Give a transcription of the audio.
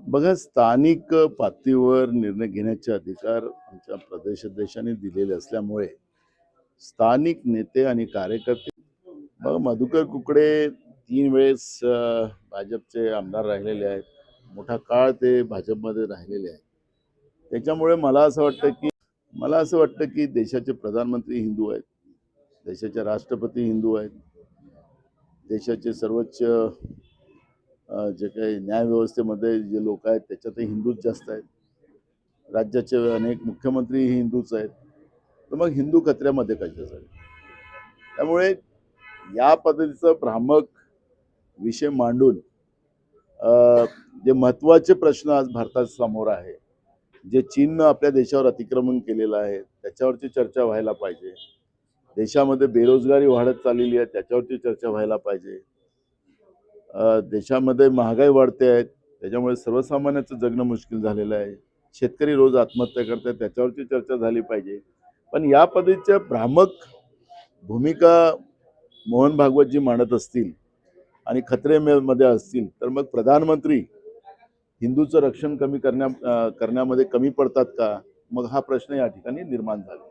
बघा स्थानिक पातळीवर निर्णय घेण्याचे अधिकार आमच्या प्रदेशाध्यक्षांनी दिलेले असल्यामुळे स्थानिक नेते आणि कार्यकर्ते मग मधुकर कुकडे तीन वेळेस भाजपचे आमदार राहिलेले आहेत. मोठा काळ ते भाजपमध्ये राहिलेले आहेत. त्याच्यामुळे मला असं वाटतं की मला असं वाटतं की देशाचे प्रधानमंत्री हिंदू आहेत. देशाचे राष्ट्रपती हिंदू आहेत. देशाचे सर्वोच्च जे काही न्यायव्यवस्थेमध्ये जे लोक आहेत त्याच्यातही हिंदूच जास्त आहेत. राज्याचे अनेक मुख्यमंत्री हिंदूच आहेत. तर मग हिंदू कचऱ्यामध्ये कशासाठी त्यामुळे या पद्धतीचं भ्रामक विषय मांडून जे महत्त्वाचे प्रश्न आज भारतासमोर आहे जे चीननं आपल्या देशावर अतिक्रमण केलेलं आहे त्याच्यावरची चर्चा व्हायला पाहिजे. देशामध्ये बेरोजगारी वाढत चाललेली आहे त्याच्यावरची चर्चा व्हायला पाहिजे. देशामध्ये महागाई वाढते आहे. त्याच्यामुळे सर्वसामान्याचं जगणं मुश्किल झालेलं आहे. शेतकरी रोज आत्महत्या करत आहेत त्याच्यावरची चर्चा झाली पाहिजे. पण या पद्धतीच्या भ्रामक भूमिका मोहन भागवतजी मांडत असतील आणि खत्रे मध्ये असतील तर मग प्रधानमंत्री हिंदूचं रक्षण कमी करण्या करण्यामध्ये कमी पडतात का? मग हा प्रश्न या ठिकाणी निर्माण झाला.